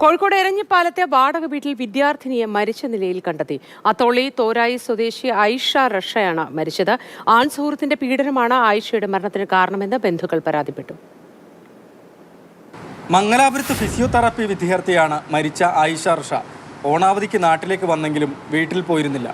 കോഴിക്കോട് എരഞ്ഞിപ്പാലത്തെ വാടക വീട്ടിൽ വിദ്യാർത്ഥിനിയെ മരിച്ച നിലയിൽ കണ്ടെത്തി. അത്തോളി തോരായി സ്വദേശി ഐഷ റഷയാണ് മരിച്ചത്. ആൺ സുഹൃത്തിന്റെ പീഡനമാണ് ആയിഷയുടെ മരണത്തിന് കാരണമെന്ന് ബന്ധുക്കൾ പരാതിപ്പെട്ടു. മംഗലാപുരത്ത് ഫിസിയോതെറാപ്പി വിദ്യാർത്ഥിയാണ് മരിച്ച ആയിഷ റഷ. ഓണാവധിക്ക് നാട്ടിലേക്ക് വന്നെങ്കിലും വീട്ടിൽ പോയിരുന്നില്ല.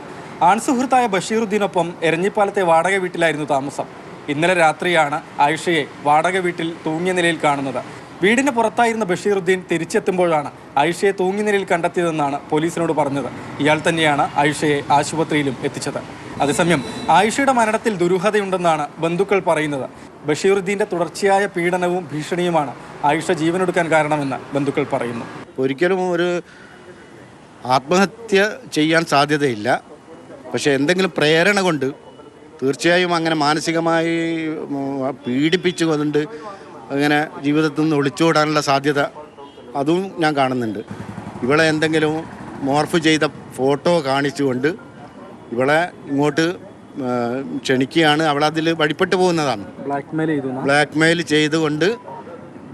ആൺസുഹൃത്തായ ബഷീറുദ്ദീനൊപ്പം എരഞ്ഞിപ്പാലത്തെ വാടക വീട്ടിലായിരുന്നു താമസം. ഇന്നലെ രാത്രിയാണ് ആയിഷയെ വാടക വീട്ടിൽ തൂങ്ങിയ നിലയിൽ കാണുന്നത്. വീടിന് പുറത്തായിരുന്ന ബഷീറുദ്ദീൻ തിരിച്ചെത്തുമ്പോഴാണ് ആയിഷയെ തൂങ്ങിയ നിലയിൽ കണ്ടെത്തിയതെന്നാണ് പോലീസിനോട് പറഞ്ഞത്. ഇയാൾ തന്നെയാണ് ആയിഷയെ ആശുപത്രിയിലും എത്തിച്ചത്. അതേസമയം ആയിഷയുടെ മരണത്തിൽ ദുരൂഹതയുണ്ടെന്നാണ് ബന്ധുക്കൾ പറയുന്നത്. ബഷീറുദ്ദീന്റെ തുടർച്ചയായ പീഡനവും ഭീഷണിയുമാണ് ആയിഷ ജീവനെടുക്കാൻ കാരണമെന്ന് ബന്ധുക്കൾ പറയുന്നു. ഒരിക്കലും ഒരു ആത്മഹത്യ ചെയ്യാൻ സാധ്യതയില്ല. പക്ഷേ എന്തെങ്കിലും പ്രേരണ കൊണ്ട് തീർച്ചയായും അങ്ങനെ മാനസികമായി പീഡിപ്പിച്ചുകൊണ്ട് അങ്ങനെ ജീവിതത്തിൽ നിന്ന് ഒളിച്ചോടാനുള്ള സാധ്യത അതും ഞാൻ കാണുന്നുണ്ട്. ഇവളെ എന്തെങ്കിലും മോർഫ് ചെയ്ത ഫോട്ടോ കാണിച്ചുകൊണ്ട് ഇവളെ ഇങ്ങോട്ട് ക്ഷണിക്കുകയാണ്. അവളതിൽ വഴിപ്പെട്ടു പോകുന്നതാണ്. ബ്ലാക്ക് മെയിൽ ചെയ്തുകൊണ്ട്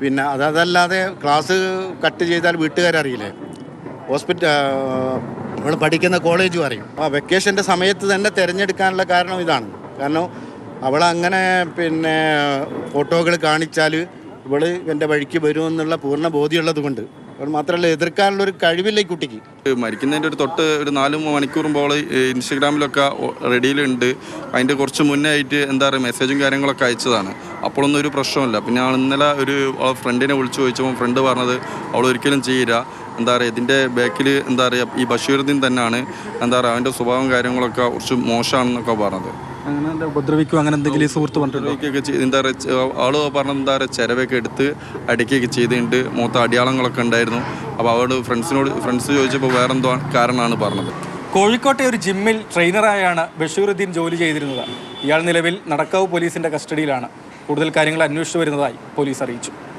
പിന്നെ അത് അതല്ലാതെ ക്ലാസ് കട്ട് ചെയ്താൽ വീട്ടുകാരറിയില്ലേ ഹോസ്പിറ്റൽ നമ്മൾ പഠിക്കുന്ന കോളേജും അറിയും. ആ വെക്കേഷന്റെ സമയത്ത് തന്നെ തിരഞ്ഞെടുക്കാനുള്ള കാരണം ഇതാണ്. കാരണം അവളങ്ങനെ പിന്നെ ഫോട്ടോകൾ കാണിച്ചാൽ ഇവൾ എന്റെ വഴിക്ക് വരുമെന്നുള്ള പൂർണ ബോധ്യമുള്ളത് കൊണ്ട്. മാത്രല്ല മാത്രമല്ല എതിർക്കാനുള്ള ഒരു കഴിവില്ല ഈ കുട്ടിക്ക്. മരിക്കുന്നതിന്റെ ഒരു തൊട്ട് ഒരു നാല് മണിക്കൂർ മുമ്പ് ഇൻസ്റ്റഗ്രാമിലൊക്കെ റെഡിയിലുണ്ട്. അതിന്റെ കുറച്ച് മുന്നേ ആയിട്ട് എന്താ പറയുക മെസ്സേജും കാര്യങ്ങളൊക്കെ അയച്ചതാണ്. അപ്പോഴൊന്നും ഒരു പ്രശ്നമില്ല പിന്നെ ഞാൻ ഇന്നലെ ഒരു ഫ്രണ്ടിനെ വിളിച്ചു ചോദിച്ചപ്പോൾ ഫ്രണ്ട് പറഞ്ഞത് അവൾ ഒരിക്കലും ചെയ്യില്ല. എന്താ പറയുക ഇതിന്റെ ബാക്കിൽ എന്താ പറയുക ഈ ബഷീറുദ്ദീൻ തന്നെയാണ് എന്താ പറയുക അവന്റെ സ്വഭാവം കാര്യങ്ങളൊക്കെ കുറച്ച് മോശമാണെന്നൊക്കെ പറഞ്ഞത്. അങ്ങനെ എന്താ ഉപദ്രവിക്കും? അങ്ങനെ എന്തെങ്കിലും ഈ സുഹൃത്ത് പറഞ്ഞിട്ടുണ്ടോ? ഉപദ്രവിക്കുകയൊക്കെ ചെയ്ത് എന്താ പറയുക ആൾ പറഞ്ഞ എന്താ പറയുക ചിരവൊക്കെ എടുത്ത് അടിക്കുകയൊക്കെ ചെയ്തിട്ടുണ്ട്. മൂത്ത അടിയാളങ്ങളൊക്കെ ഉണ്ടായിരുന്നു. അപ്പോൾ അവരോട് ഫ്രണ്ട്സിനോട് ഫ്രണ്ട്സ് ചോദിച്ചപ്പോൾ വേറെന്തോ കാരണമാണ് പറഞ്ഞത്. കോഴിക്കോട്ടെ ഒരു ജിമ്മിൽ ട്രെയിനറായാണ് ബഷീറുദ്ദീൻ ജോലി ചെയ്തിരുന്നത്. ഇയാൾ നിലവിൽ നടക്കാവ് പോലീസിന്റെ കസ്റ്റഡിയിലാണ്. കൂടുതൽ കാര്യങ്ങൾ അന്വേഷിച്ചു വരുന്നതായി പോലീസ് അറിയിച്ചു.